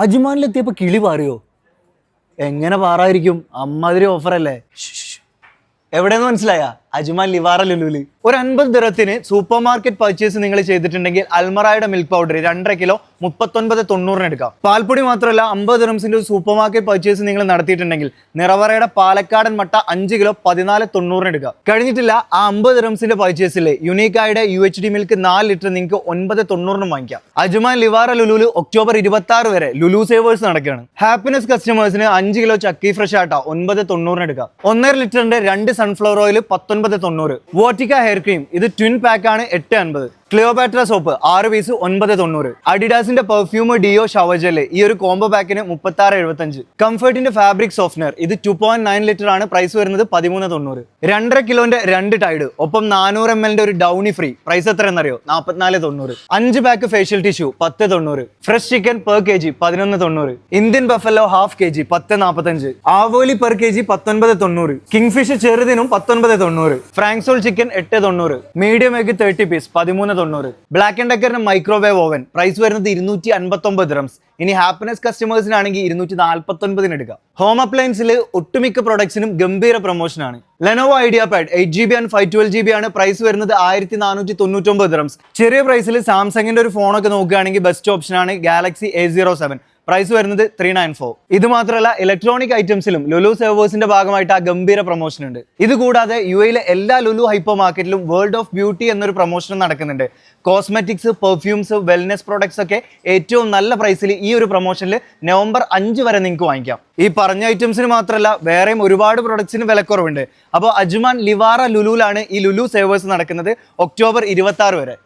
അജ്മാനിലെത്തിയപ്പോ കിളി പാറിയോ? എങ്ങനെ പാറായിരിക്കും അമ്മാതിരി ഓഫറല്ലേ എവിടെയെന്ന് മനസ്സിലായ? അജ്മാൻ ലിവാറ ലുലുൽ. ഒരു അൻപത് ദിറത്തിന് സൂപ്പർ മാർക്കറ്റ് പർച്ചേസ് നിങ്ങൾ ചെയ്തിട്ടുണ്ടെങ്കിൽ അൽമറായുടെ മിൽക്ക് പൗഡർ രണ്ടര കിലോ മുപ്പത്തൊൻപത് തൊണ്ണൂറിന് എടുക്കാം. പാൽപ്പൊടി മാത്രമല്ല അമ്പത് ദിറംസിന്റെ ഒരു സൂപ്പർ മാർക്കറ്റ് പർച്ചേസ് നിങ്ങൾ നടത്തിയിട്ടുണ്ടെങ്കിൽ നിറവറയുടെ പാലക്കാടൻ മട്ട അഞ്ച് കിലോ പതിനാല് തൊണ്ണൂറിന് എടുക്കാം. കഴിഞ്ഞിട്ടില്ല ആ അമ്പത് ദിറംസിന്റെ പർച്ചേസിൽ യുണീക്കായുടെ യു എച്ച് ഡി മിൽക്ക് നാല് ലിറ്റർ നിങ്ങൾക്ക് ഒൻപത് തൊണ്ണൂറിന് വാങ്ങിക്കാം. അജ്മാൻ ലിവാറ ലുലുൽ ഒക്ടോബർ ഇരുപത്തി ആറ് വരെ ലുലു സേവേഴ്സ് നടക്കുകയാണ്. ഹാപ്പിനെസ് കസ്റ്റമേഴ്സിന് അഞ്ച് കിലോ ചക്കി ഫ്രഷ് ആട്ട ഒൻപത് തൊണ്ണൂറിന് എടുക്കാം. ഒന്നര ലിറ്ററിന്റെ രണ്ട് സൺഫ്ലവർ ഓയിൽ പത്തൊൻപത് തൊണ്ണൂറ്. വോട്ടിക്ക ഹെയർ ക്രീം ഇത് ട്വിൻ പാക്ക് ആണ് എട്ട് അൻപത്. ക്ലിയോപാട്ര സോപ്പ് ആറ് പീസ് ഒൻപത് തൊണ്ണൂറ്. അഡിഡാസിന്റെ പെർഫ്യൂം ഡിയോ ഷവർ ജെൽ ഈ ഒരു കോംബോ പാക്കിന് മുപ്പത്തി ആറ് എഴുപത്തഞ്ച്. കംഫർട്ടിന്റെ ഫാബ്രിക് സോഫ്റ്റ്നർ ഇത് ടു പോയിന്റ് നയൻ ലിറ്റർ ആണ് പ്രൈസ് വരുന്നത് പതിമൂന്ന് തൊണ്ണൂറ്. രണ്ടര കിലോന്റെ രണ്ട് ടൈഡ് ഒപ്പം നാനൂറ് എം എല്ലിന്റെ ഒരു ഡൗണി ഫ്രീ പ്രൈസ് എത്ര എന്നറിയോ നാൽപ്പത്തിനാല് തൊണ്ണൂറ്. അഞ്ച് പാക്ക് ഫേഷ്യൽ ടിഷ്യൂ പത്ത് തൊണ്ണൂറ്. Fresh chicken per K G പതിനൊന്ന് തൊണ്ണൂറ്. Indian buffalo half K G പത്ത് നാൽപ്പത്തഞ്ച് ആവോലി പെർ കെ ജി പത്തൊൻപത് തൊണ്ണൂറ്. കിങ് ഫിഷ് ചെറുതിനും പത്തൊൻപത് തൊണ്ണൂറ്. ഫ്രാങ്സോൾ ചിക്കൻ എട്ട് തൊണ്ണൂറ്. മീഡിയം എഗ് തേർട്ടി പീസ് പതിമൂന്ന് തൊണ്ണൂറ്. ബ്ലാക്ക് ആൻഡ് ഡെക്കറിന് മൈക്രോവേവ് ഓവൻ പ്രൈസ് വരുന്നത് ഇരുന്നൂറ്റി അൻപത്തൊമ്പത് ഡ്രംസ് ഇനി ഹാപ്പിനെസ് കസ്റ്റമേഴ്സിനാണെങ്കിൽ ഇരുന്നൂറ്റി നാൽപ്പത്തൊൻപതിന് എടുക്കാം. ഹോം അപ്ലയൻസിൽ ഒട്ടുമിക്ക പ്രൊഡക്ട്സിനും ഗംഭീര പ്രൊമോഷനാണ് Lenovo Idea Pad eight G B and five twelve G B ആണ് പ്രൈസ് വരുന്നത് ആയിരത്തി നാനൂറ്റി തൊണ്ണൂറ്റൊമ്പത് ഡ്രംസ് ചെറിയ പ്രൈസിൽ സാംസങ്ങിന്റെ ഒരു ഫോണൊക്കെ നോക്കുകയാണെങ്കിൽ ബെസ്റ്റ് ഓപ്ഷനാണ് Galaxy A zero seven price വരുന്നത് ത്രീ നയൻ ഫോർ ഇത് മാത്രമല്ല ഇലക്ട്രോണിക് ഐറ്റംസിലും ലുലു സെർവേഴ്സിന്റെ ഭാഗമായിട്ട് ആ ഗംഭീര പ്രൊമോഷൻ ഉണ്ട്. ഇത് കൂടാതെ യു എയിലെ എല്ലാ ലുലു ഹൈപ്പർ മാർക്കറ്റിലും വേൾഡ് ഓഫ് ബ്യൂട്ടി എന്നൊരു പ്രൊമോഷൻ നടക്കുന്നുണ്ട്. കോസ്മെറ്റിക്സ് പെർഫ്യൂംസ് വെൽനെസ് പ്രോഡക്ട്സ് ഒക്കെ ഏറ്റവും നല്ല പ്രൈസിൽ ഈ ഒരു പ്രൊമോഷനിൽ നവംബർ അഞ്ച് വരെ നിങ്ങൾക്ക് വാങ്ങിക്കാം. ഈ പറഞ്ഞ ഐറ്റംസിന് മാത്രമല്ല വേറെയും ഒരുപാട് പ്രൊഡക്ട്സിന് വിലക്കുറവുണ്ട്. അപ്പോൾ അജ്മാൻ ലിവാറ ലുലുലാണ് ഈ ലുലു സേവേഴ്സ് നടക്കുന്നത് ഒക്ടോബർ ഇരുപത്തി വരെ.